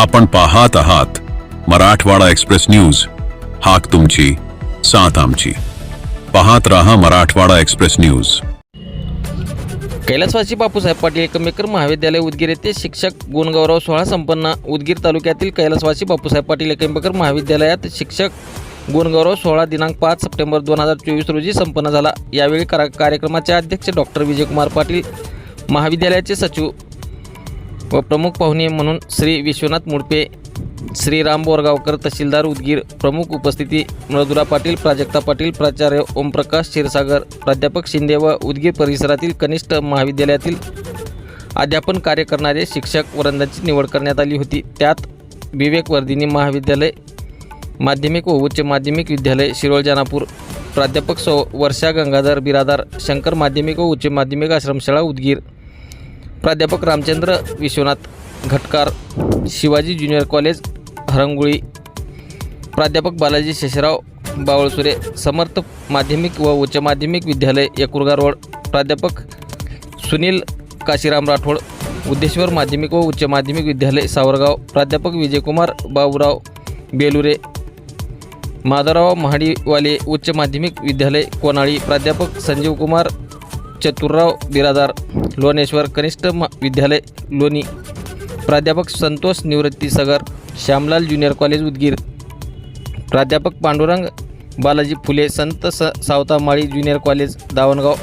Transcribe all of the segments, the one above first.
आपण पाहत आहात मराठवाडा एक्सप्रेस न्यूज. हाक तुमची साथ आमची. पाहत रहा मराठवाडा एक्सप्रेस न्यूज. कैलासवासी बापूसाहेब पाटील एकमेकर महाविद्यालय उदगीर येथे शिक्षक गुणगौरव सोहळा संपन्न. उदगीर तालुक्यातील कैलासवासी बापूसाहेब पाटील एकमेकर महाविद्यालयात शिक्षक गुणगौरव सोहळा दिनांक पाच सप्टेंबर दोन हजार चोवीस रोजी संपन्न झाला. यावेळी कार्यक्रमाचे अध्यक्ष डॉक्टर विजयकुमार पाटील महाविद्यालयाचे सचिव व प्रमुख पाहुणे म्हणून श्री विश्वनाथ मुडपे श्री राम बोरगावकर तहसीलदार उदगीर प्रमुख उपस्थिती मृदुरा पाटील प्राजक्ता पाटील प्राचार्य ओमप्रकाश क्षीरसागर प्राध्यापक शिंदे व उदगीर परिसरातील कनिष्ठ महाविद्यालयातील अध्यापन कार्य करणारे शिक्षक वृंदाची निवड करण्यात आली होती. त्यात विवेक वर्धिनी महाविद्यालय माध्यमिक व उच्च माध्यमिक विद्यालय शिरोळ जानापूर प्राध्यापक सौ वर्षा गंगाधर बिरादार शंकर माध्यमिक व उच्च माध्यमिक आश्रमशाळा उदगीर प्राध्यापक रामचंद्र विश्वनाथ घटकार शिवाजी ज्युनियर कॉलेज हरंगुळी. प्राध्यापक बालाजी शेषराव बावळसुरे समर्थ माध्यमिक व उच्च माध्यमिक विद्यालय यकुरगा रोड प्राध्यापक सुनील काशीराम राठोड उद्देश्वर माध्यमिक व उच्च माध्यमिक विद्यालय सावरगाव. प्राध्यापक विजयकुमार बाबूराव बेलुरे. माधवराव महाडीवाले उच्च माध्यमिक विद्यालय कोनाळी. प्राध्यापक संजीव कुमार चतुरराव बिरादार लोणेश्वर कनिष्ठ म विद्यालय लोणी. प्राध्यापक संतोष निवृत्ती सगर श्यामलाल ज्युनियर कॉलेज उदगीर. प्राध्यापक पांडुरंग बालाजी फुले संत स सावतामाळी ज्युनियर कॉलेज दावणगाव.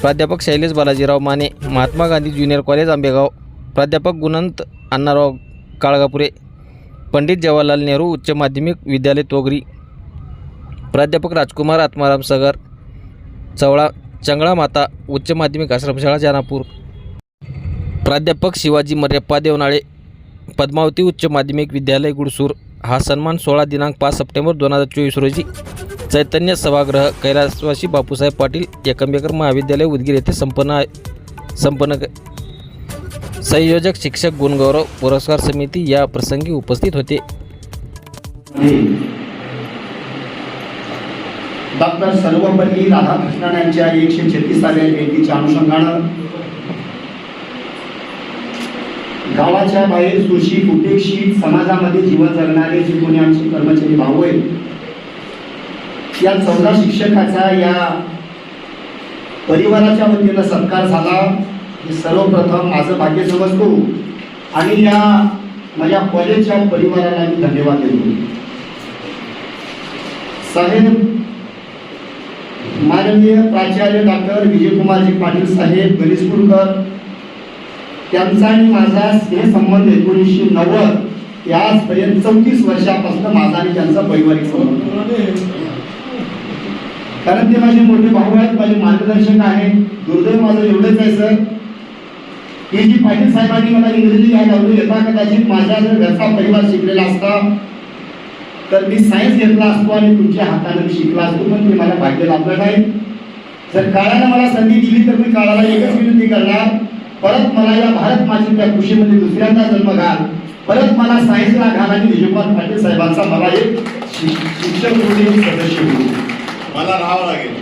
प्राध्यापक शैलेश बालाजीराव माने महात्मा गांधी ज्युनियर कॉलेज आंबेगाव. प्राध्यापक गुणंत अण्णाराव काळगापुरे पंडित जवाहरलाल नेहरू उच्च माध्यमिक विद्यालय तोगरी. प्राध्यापक राजकुमार आत्माराम सगर चवळा चंगळा माता उच्च माध्यमिक आश्रमशाळा जानापूर प्राध्यापक शिवाजी मर्यप्पा देवनाळे पद्मावती उच्च माध्यमिक विद्यालय गुडसूर. हा सन्मान सोळा दिनांक पाच सप्टेंबर दोन हजार चोवीस रोजी चैतन्य सभागृह कैलासवासी बापूसाहेब पाटील एकंबेकर महाविद्यालय उदगीर येथे संपन्न आहे. संपन्न संयोजक शिक्षक गुणगौरव पुरस्कार समिती या प्रसंगी उपस्थित होते. डॉक्टर सर्वपल्ली राधाकृष्णन यांच्या एकशे छत्तीसाव्या जयंतीच्या अनुषंगानं गावाच्या बाहेर सुशिक उपेक्षित समाजामध्ये जीवन जगणारे जे कोणी आमचे कर्मचारी भाऊ आहेत या चौदा शिक्षकाचा या परिवाराच्या वतीनं सत्कार झाला. हे सर्वप्रथम माझं भाग्य समजतो आणि या माझ्या कॉलेजच्या परिवाराला मी धन्यवाद देतो. साहेब माननीय प्राचार्य डॉक्टर विजयकुमारजी पाटील साहेब गणेशपूरकर त्यांचा आणि माझा स्नेहसंबंध एकोणीसशे नव्वद याचपर्यंत चौतीस वर्षापासून माझा आणि त्यांचा वैवाहिक संबंध. कारण ते माझे मोठे भाऊ आहेत माझे मार्गदर्शक आहेत. दुर्दैव माझं एवढंच आहे सर. की जी. पाटील साहेबांनी मला इंग्रजी घ्यायला लावली यथा कदाचित माझ्या जर घरचा परिवार शिकलेला असता तर मी सायन्स घेतला असतो आणि तुमच्या हाताने शिकला असतो पण ते मला भाग्य लाभलं नाही. जर काळानं मला संधी दिली तर मी काळाला एकच विनंती करणार परत मला या भारत मातेच्या कृषीमध्ये दुसऱ्यांदा जन्म घाल. परत मला सायन्सला घाल आणि विजयकुमार पाटील साहेबांचा मला एक शिक्षक म्हणून सदस्य होईल मला राहावं लागेल.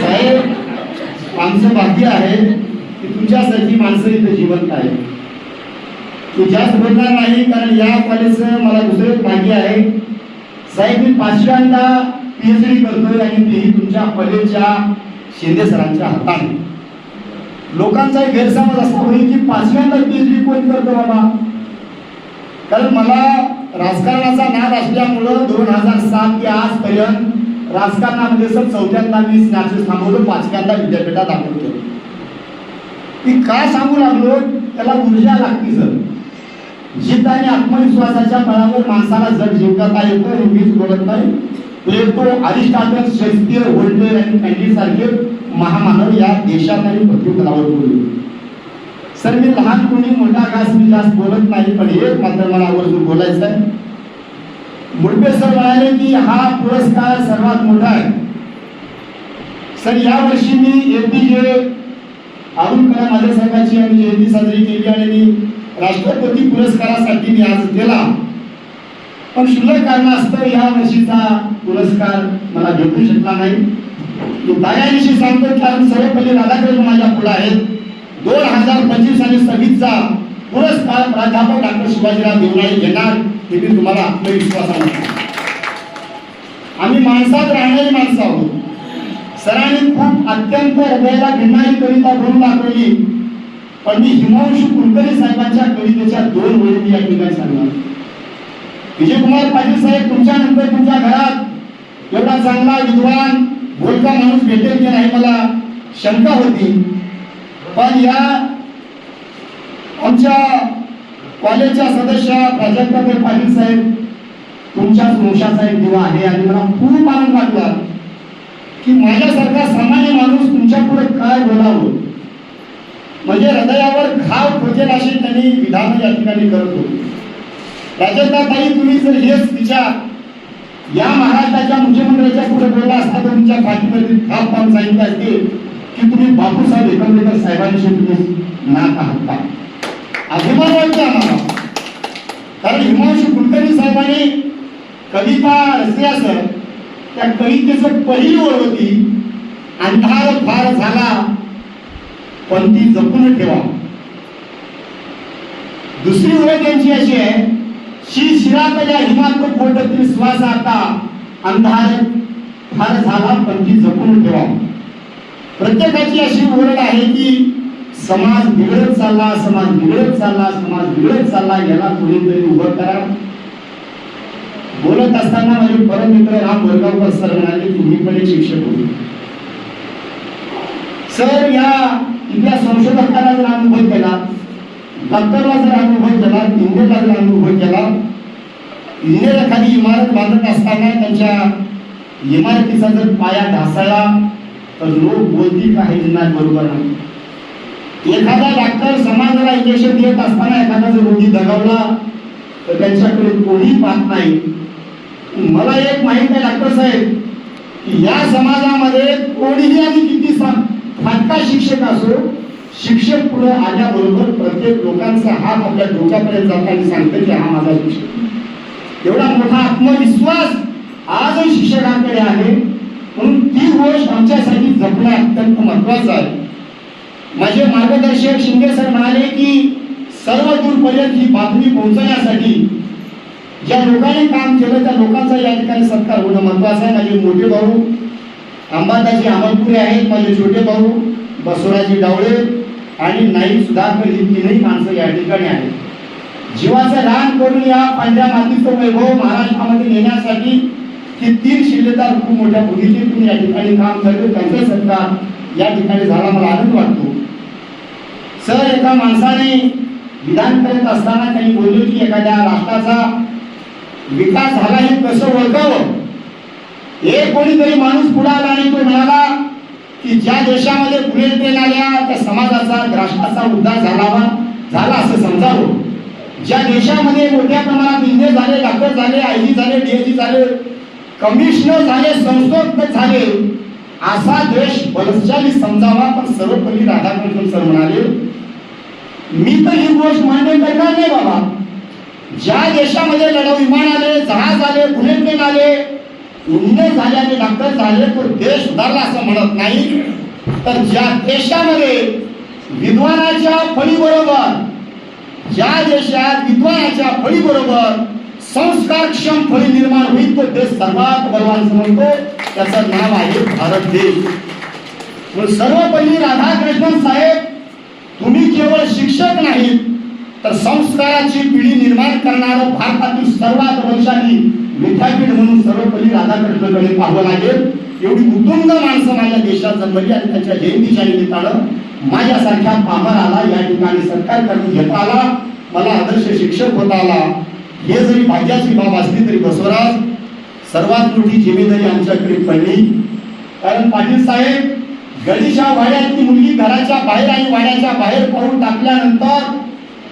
साहेब आमचं भाग्य आहे की तुमच्यासारखी माणसं इथे जिवंत आहे मी जास्त बोलणार नाही कारण या कॉलेजचं मला दुसरं भाग्य आहे. साहेब मी पाचव्यांदा पी एच डी करतोय आणि तेही तुमच्या कॉलेजच्या शिंदे सरांच्या हाताने. लोकांचा एक गैरसमज असा होईल की पाचव्यांदा डी कोण करतो बाबा? कारण मला राजकारणाचा नाद असल्यामुळं दोन हजार सात ते आजपर्यंत राजकारणामध्ये सर चौथ्यांदा मी स्नॅप्सेस थांबवलं पाचव्यांदा विद्यापीठात दाखल केलं. मी काय सांगू लागलो त्याला ऊर्जा लागते सर. जिद्द आणि आत्मविश्वासाच्या बळावर माणसाला जग जिंकता येतं हे मीच बोलत नाही. प्लेटो अरिस्टाटल शेक्सपियर व्होल्टेअर आणि कॅन्डी सारखे महामानव या देशात आणि पृथ्वी बोलले. सर मी लहान कोणी मोठा घास मी जास्त बोलत नाही पण एक मात्र मला आवर्जून बोलायचं आहे. मुडपे सर म्हणाले की हा पुरस्कार सर्वात मोठा आहे. सर या वर्षी मी एपीजे अरुण कलाम आझाद साहेबांची आम्ही जयंती साजरी केली आणि मी राष्ट्रपती पुरस्कारासाठी मी आज केला पण शुल्लक कारणास्तव या वर्षीचा पुरस्कार मला भेटू शकला नाही. मी दयानिशी सांगतो कारण सर्वपल्ली राधाकृष्ण माझ्या पुढे आहेत. दोन हजार पंचवीस आणि सव्वीसचा पुरस्कार प्राध्यापक डॉक्टर शिवाजीराव देवराई घेणार हे मी तुम्हाला आत्मविश्वासाने आम्ही माणसात राहणारी माणसं आहोत. सरांनी खूप अत्यंत हृदयाला घेणारी कविता बोलून दाखवली. पण मी हिमांशू कुलकर्णी साहेबांच्या कवितेच्या दोन ओळी या ठिकाणी सांगणार. विजयकुमार पाटील साहेब तुमच्या नंतर तुमच्या घरात एवढा चांगला विद्वान बोलका माणूस भेटेल की नाही मला शंका होती. पण या आमच्या कॉलेजच्या सदस्य प्राजक्ता पाटील साहेब तुमच्या वंशासाहेब दिवा आहे आणि मला खूप आनंद वाटला की माझ्यासारखा सामान्य माणूस तुमच्यापुढे काय बोलावं? म्हणजे हृदयावर घाव खोचेल अशी त्यांनी विधान या ठिकाणी करत होते. राजक्ताताई तुम्ही जर हेच विचार या महाराष्ट्राच्या मुख्यमंत्र्याच्या पुढे बोलला असता तर तुमच्या पाठीवरती खाप पाहून सांगितलं असते की तुम्ही बापूसाहेब एकंदरीकर साहेबांशी तुम्ही नात आहात का? अभिमान वाटतो आम्हाला. कारण हिमांशू कुलकर्णी साहेबांनी कविता रचली असं त्या कवितेचं पहिली ओळ होती अंधार फार झाला पण ती जपून ठेवा. दुसरी ओळख त्यांची अशी आहे शी शिरातल्या हिमात कोटतील श्वास आता अंधार फार झाला पण ती जपून ठेवा. प्रत्येकाची अशी ओरड आहे की समाज बिघडत चालला समाज बिघडत चालला समाज बिघडत चालला याला कोणीतरी उभं करा. बोलत असताना माझे परममित्र राम वरगावकर सर म्हणाले की मी पण एक शिक्षक होते. सर या या संशोधकाला जर अनुभव केला डॉक्टरला जर अनुभव केला इंजिनियरला जर अनुभव केला इंजिनियर एखादी इमारत बांधत असताना त्यांच्या इमारतीचा जर पाया ढासळला तर लोक बोलतील काही हे नाही बरोबर नाही? एखादा डॉक्टर समाजाला इंजेक्शन देत असताना एखादा जर रोगी दगावला तर त्यांच्याकडे कोणी पाहत नाही. मला एक माहीत आहे डॉक्टर साहेब की या समाजामध्ये कोणीही आधी किती सांग फाटका शिक्षक असो शिक्षक पुढे आल्याबरोबर प्रत्येक लोकांचा हात आपल्या डोक्यापर्यंत आणि सांगतो की हा माझा शिक्षक. एवढा मोठा आत्मविश्वास आजही शिक्षकांकडे आहे. म्हणून ती गोष्ट आमच्यासाठी जपणं अत्यंत महत्वाचं आहे. माझे मार्गदर्शक शिंदे सर म्हणाले की सर्व दूरपर्यंत ही बातमी पोहोचण्यासाठी ज्या लोकांनी काम केलं त्या लोकांचा या ठिकाणी सत्कार होणं महत्वाचं आहे. माझे मोठे भाऊ अंबादाजी अमलपुरे आहेत माझे छोटे भाऊ बसवराजी डावळे आणि नाईक सुधाकर ही तीनही माणसं या ठिकाणी आहेत. जीवाचं रान करून या पांढऱ्या मातीचं वैभव महाराष्ट्रामध्ये नेण्यासाठी ही तीन शिल्लेदार खूप मोठ्या भूमिकेतून या ठिकाणी काम करतो त्यांचा सत्कार या ठिकाणी झाला मला आनंद वाटतो. सर एका माणसाने विधान करत असताना त्यांनी बोललो की एखाद्या राष्ट्राचा विकास झाला हे कसं ओळखावं? एक कोणीतरी माणूस पुढे आला आणि तो म्हणाला की ज्या देशामध्ये बुलेट ट्रेन आल्या त्या समाजाचा राष्ट्राचा उद्धार झाला झाला असं समजावं. ज्या देशामध्ये मोठ्या प्रमाणात इंजिनियर झाले डॉक्टर झाले आयजी झाले डीएजी झाले कमिशनर झाले संशोधक झाले असा देश बलशाली समजावा. पण सर्वपल्ली राधाकृष्ण सर म्हणाले मी तर ही गोष्ट मान्य करणार नाही बाबा. ज्या देशामध्ये लढाऊ विमान आले जहाज आले बुलेट ट्रेन आले इंजिनियर झाले आणि डॉक्टर झाले तर देश सुधारला असं म्हणत नाही. तर ज्या देशामध्ये विद्वानाच्या फळीबरोबर ज्या देशात विद्वानाच्या फळीबरोबर संस्कारक्षम फळी निर्माण होईल तो देश सर्वात बलवान समजतो. त्याचं नाव आहे भारत देश. सर्वपल्ली राधाकृष्णन साहेब तुम्ही केवळ शिक्षक नाहीत तर संस्काराची पिढी निर्माण करणारं भारतातील सर्वात वंशाली विद्यापीठ म्हणून सर्वपल्ली राधाकृष्णकडे पाहावं लागेल. एवढी उत्तुंग माणसं माझ्या देशात जन्मली आणि त्यांच्या जयंतीच्या निमित्तानं माझ्यासारख्या पामराला या ठिकाणी सरकार करून घेता आला. मला आदर्श शिक्षक होता आला. हे जरी भाग्याची बाब असली तरी बसवराज सर्वात मोठी जिम्मेदारी आमच्याकडे पडली. कारण पाटील साहेब गणेशा वाड्यातली मुलगी घराच्या बाहेर आणि वाड्याच्या बाहेर पडून टाकल्यानंतर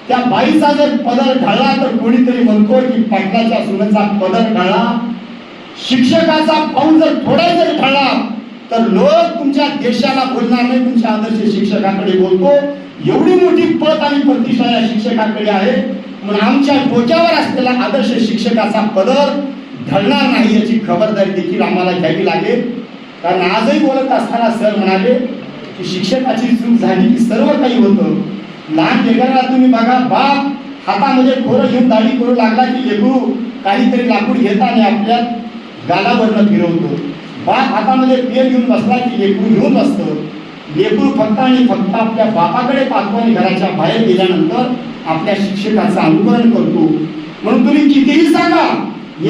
त्या बाईचा जर पदर ढळला तर कोणीतरी म्हणतो की पाटलाच्या सुनेचा पदर ढळला शिक्षकाचा पाऊल जर थोडा जर ढळला तर लोक तुमच्या देशाला बोलणार नाही तुमच्या आदर्श शिक्षकाकडे बोलतो. एवढी मोठी पद आणि प्रतिष्ठा या शिक्षकाकडे आहे. म्हणून आमच्या डोक्यावर असलेला आदर्श शिक्षकाचा पदर ढळणार नाही याची खबरदारी देखील आम्हाला घ्यावी लागेल. कारण आजही बोलत असताना सर म्हणाले की शिक्षकाची चूक झाली की सर्व काही होतं. लहान लेकराला तुम्ही बघा बाप हातामध्ये खोरं घेऊन दाढी करू लागला की लेकरू काहीतरी लाकूड घेता आणि आपल्या गालावरनं फिरवतो. बाप हातामध्ये पेन घेऊन बसला की लेकरू घेऊन बसतो. लेकरू फक्त आणि फक्त आपल्या बापाकडे पाहतो आणि घराच्या बाहेर गेल्यानंतर आपल्या शिक्षकाचं अनुकरण करतो. म्हणून तुम्ही कितीही सांगा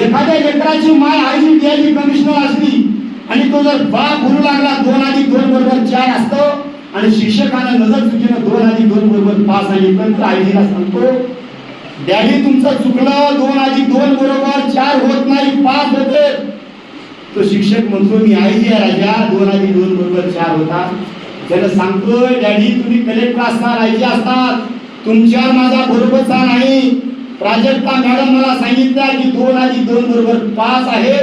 एखाद्या लेकराची माय आईची बियाची कमिशनर असली आणि तो जर बाप बोलू लागला दोन आधी दोन बरोबर चार असतं आणि शिक्षकानं नजर चुकीनं दोन आधी दोन बरोबर पाच आणि तर आईला सांगतो डॅडी तुमचं चुकलं. दोन आधी दोन बरोबर. चार होत नाही. पाच होते. तो शिक्षक म्हणतो मी आई राजा. दोन आधी दोन बरोबर चार होता. त्याला सांगतोय डॅडी तुम्ही कलेक्टर असणार आईजी असतात. तुमच्या माझा बरोबरचा नाही. प्राजक्ता मॅडम मला सांगितलं की दोन आधी दोन बरोबर पाच आहे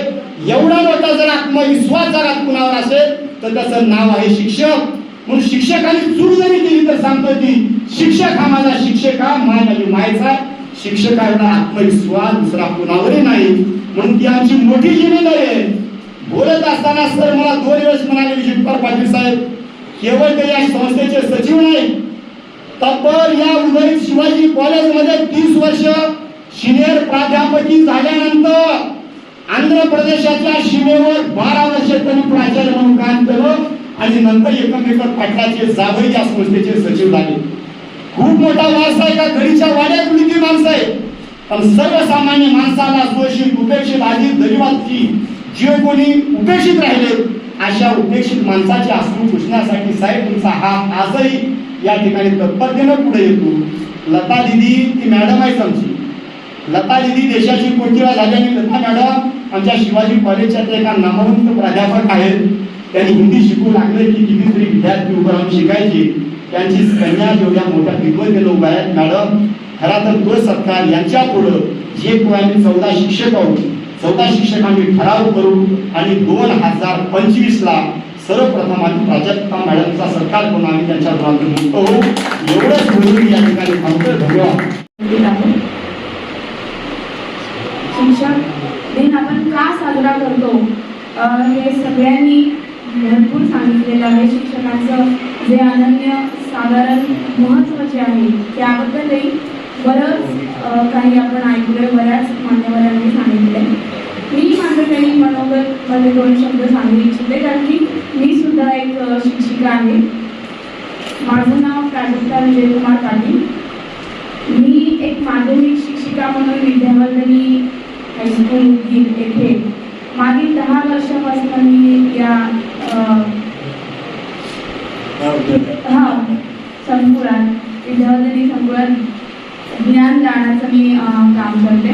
एवढा मोठा जर आत्मविश्वास जर कुणावर असेल तर त्याचं नाव आहे शिक्षक. म्हणून शिक्षकांनी चूक जरी केली तर सांगतो की शिक्षक हा माझा शिक्षक हा माय माझी मायचा शिक्षकांना आत्मविश्वास दुसरा कुणावरही नाही. म्हणून ती आमची मोठी जिम्मेदारी आहे. बोलत असताना सर मला दोन वेळेस म्हणाले विजयकुमार पाटील साहेब केवळ ते या संस्थेचे सचिव नाही तब्बल या उदयित शिवाजी कॉलेजमध्ये तीस वर्ष सिनियर प्राध्यापकी झाल्यानंतर आंध्र प्रदेशाच्या सीमेवर बारा वर्ष त्यांनी प्राचार्य म्हणून काम केलं. आणि नंतर एकमेकर पाटलाचे जावई या संस्थेचे सचिव झाले. खूप मोठा वारसा आहे का? घडीच्या वाड्यात ती माणसं आहे. पण सर्वसामान्य माणसाला शोषित उपेक्षित आधी दरिवादची जे कोणी उपेक्षित राहिले अशा उपेक्षित माणसाचे अश्रू पुसण्यासाठी साहेब तुमचा हात आजही या ठिकाणी तत्परतेनं पुढे येतो. लता दिदी ती मॅडम आहे आमची. लता दिदी देशाची कोणतीला झाल्याने लता मॅडम आमच्या शिवाजी कॉलेजच्या एका नामवंत प्राध्यापक आहेत. त्यांनी हिंदी शिकू लागले की कितीतरी विद्यार्थी उभं राहून शिकायचे त्यांची कन्या जेवढ्या मोठ्या विद्वतेनं उभा आहेत मॅडम खरा तर तो सत्कार यांच्या पुढं जे कोणी आम्ही चौदा शिक्षक आहोत चौदा शिक्षक आम्ही ठराव करू आणि दोन हजार पंचवीस ला सर्वप्रथम आम्ही प्राजक्ता मॅडमचा सरकार करून आम्ही त्यांच्या घरात मुक्त होऊ एवढंच बोलून या ठिकाणी थांबतोय धन्यवाद शिक्षक दिन आपण का साजरा करतो हे सगळ्यांनी भरपूर सांगितलेलं आहे. शिक्षणाचं जे अनन्य साधारण महत्त्वाचे आहे त्याबद्दलही बरंच काही आपण ऐकलोय बऱ्याच मान्यवरांनी सांगितलंय. मी माझं काही मनोगत मध्ये दोन शब्द सांगू इच्छिते कारण की मी सुद्धा एक शिक्षिका आहे. माझं नाव प्राजक्ता विजयकुमार पाटील. मी एक माध्यमिक शिक्षिका म्हणून विद्यावर्धनी हायस्कूल येथे. मागील दहा वर्षापासून मी या हा संकुलात विद्यावर्धनी संकुलात ज्ञानदानाचं मी काम करते.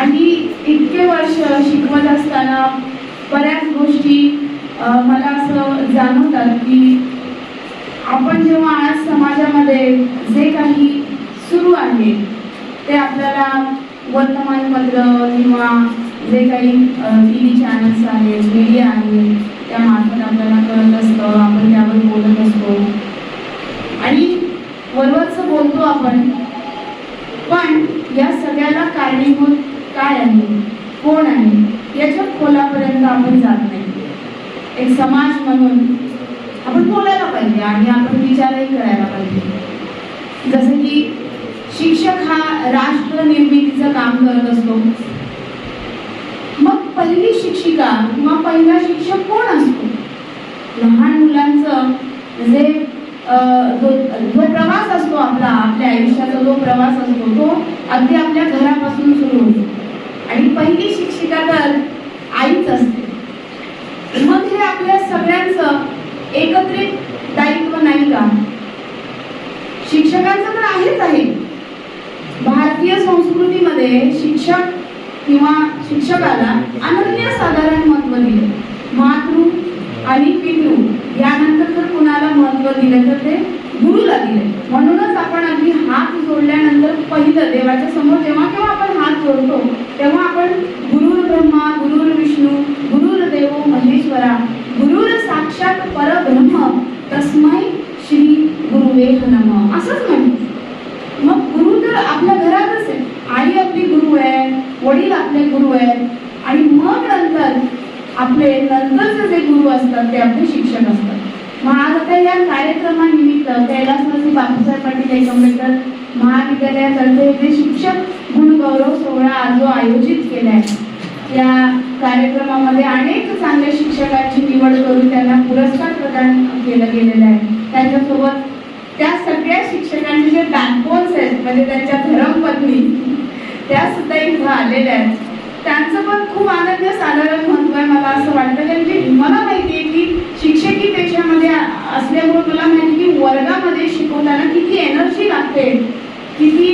आणि इतके वर्ष शिकवत असताना बऱ्याच गोष्टी मला असं जाणवतात की आपण जेव्हा आज समाजामध्ये जे काही सुरू आहे ते आपल्याला वर्तमानपत्र किंवा जे काही टी व्ही चॅनल्स आहेत मीडिया आहे त्यामार्फत आपल्याला कळत असतं आपण त्यावर बोलत असतो. आणि वरवरचं बोलतो आपण. पण या सगळ्याला कारणीभूत काय आहे? कोण आहे? याच्या खोलापर्यंत आपण जात नाही. एक समाज म्हणून आपण बोलायला पाहिजे आणि आपण विचारही करायला पाहिजे. जसं की शिक्षक हा राष्ट्र निर्मितीचं काम करत असतो. पहिली शिक्षिका किंवा पहिला शिक्षक कोण असतो? लहान मुलांचं जे जो जो प्रवास असतो आपला आपल्या आयुष्याचा जो प्रवास असतो तो अगदी आपल्या घरापासून सुरू होतो. आणि पहिली शिक्षिका तर आईच असते. मग हे आपल्या सगळ्यांचं एकत्रित दायित्व नाही का शिक्षकांचं तर आहेच आहे भारतीय संस्कृतीमध्ये शिक्षक शिक्षकाला अनन्य साधारण महत्त्व दिले. मातृ आणि पितृ यानंतर जर कुणाला महत्त्व दिलं तर ते गुरुला दिले. म्हणूनच आपण अगदी हात जोडल्यानंतर पहिलं देवाच्या समोर जेव्हा केव्हा आपण हात जोडतो तेव्हा आपण गुरुर ब्रह्मा गुरुर देव महेश्वरा गुरुर साक्षात परब्रह्म तस्मै श्री गुरुवे नम असंच म्हणतो मग गुरु तर आपल्या घरातच आहे आई आपली गुरु आहे वडील आपले गुरु आहेत आणि मग नंतर आपले नंतरचे जे गुरु असतात ते आपले शिक्षक असतात मग आज आता या कार्यक्रमानिमित्त कैलासवासी बापूसाहेब पाटील एकंबेकर महाविद्यालयातर्फे जे शिक्षक गुणगौरव सोहळा आज जो आयोजित केला आहे या कार्यक्रमामध्ये अनेक चांगल्या शिक्षकांची निवड करून त्यांना पुरस्कार प्रदान केलं गेलेलं आहे. त्यांच्यासोबत त्या सगळ्या शिक्षकांचे जे बॅकबोन्स आहेत म्हणजे त्यांच्या धर्मपत्नी त्या सुद्धा इथं आलेल्या आहेत. त्यांचं पण खूप आनंद साधारण महत्त्व आहे मला असं वाटतं कारण की मला माहिती शिक्षकी पेशामध्ये असल्यामुळे मला माहिती की वर्गामध्ये शिकवताना किती एनर्जी लागते. किती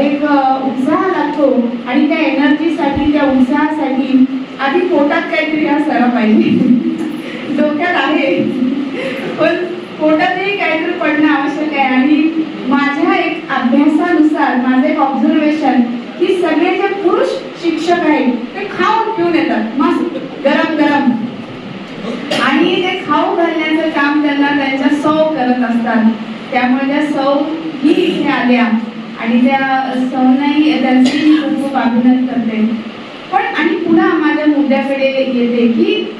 एक उत्साह लागतो. आणि त्या एनर्जीसाठी त्या उत्साहासाठी आधी पोटात काहीतरी असायला पाहिजे. डोक्यात आहे. पण पोटातही काहीतरी पडणं आवश्यक आहे. आणि माझ्या एक अभ्यासानुसार माझं एक ऑब्झर्वेशन की सगळे जे पुरुष शिक्षक आहेत ते खाऊन पिऊन येतात. मस्त गरम गरम आणि ते खाऊ घालण्याचं काम त्यांना त्यांच्या सौ करत असतात. त्यामुळे त्या सौ ही इथे आल्या आणि त्या सौनाही त्यांची खूप खूप अभिनंदन करते. पण आणि पुन्हा माझ्या मुद्द्याकडे येते की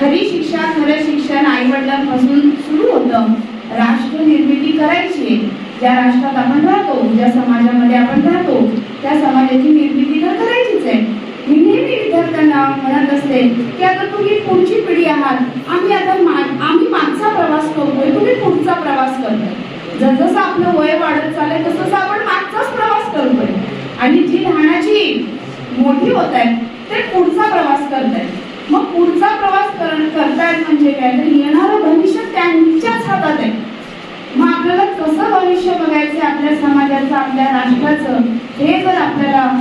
खरी शिक्षा खरं शिक्षण आई वडिलांपासून सुरू होतं. राष्ट्र निर्मिती करायची ज्या राष्ट्रात आपण राहतो ज्या समाजामध्ये आपण राहतो त्या समाजाची निर्मिती तर करायचीच आहे. मी नेहमी विद्यार्थ्यांना म्हणत असते की आता तुम्ही पुढची पिढी आहात. आम्ही आता आम्ही मागचा प्रवास करतोय तुम्ही पुढचा प्रवास करतोय. जसजसं आपलं वय वाढत चाललंय तसं आपण मागचाच प्रवास करतोय. आणि जी लहानाची मोठी होत आहेत ते पुढचा प्रवास करतायत. मग पुढचा प्रवास कर करतायत म्हणजे काय? तर येणारं भविष्य त्यांच्याच हातात आहे. मग आपल्याला कसं भविष्य बघायचं आपल्या समाजाचं आपल्या राष्ट्राचं? हे जर आपल्याला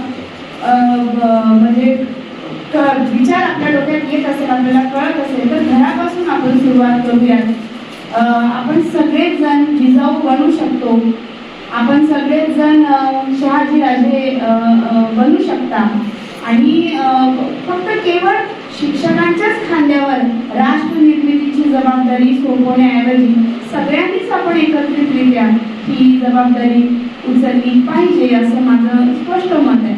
म्हणजे विचार आपल्या डोक्यात येत असेल आपल्याला कळत असेल तर घरापासून आपण सुरुवात करूयात आपण सगळेच जण जिजाऊ बनू शकतो. आपण सगळेच जण शहाजी राजे बनू शकता. आणि फक्त केवळ शिक्षकांच्याच खांद्यावर राष्ट्र निर्मितीची जबाबदारी सोपवण्याऐवजी सगळ्यांनीच आपण एकत्रितरित्या ही जबाबदारी उचलली पाहिजे असं माझं स्पष्ट मत आहे.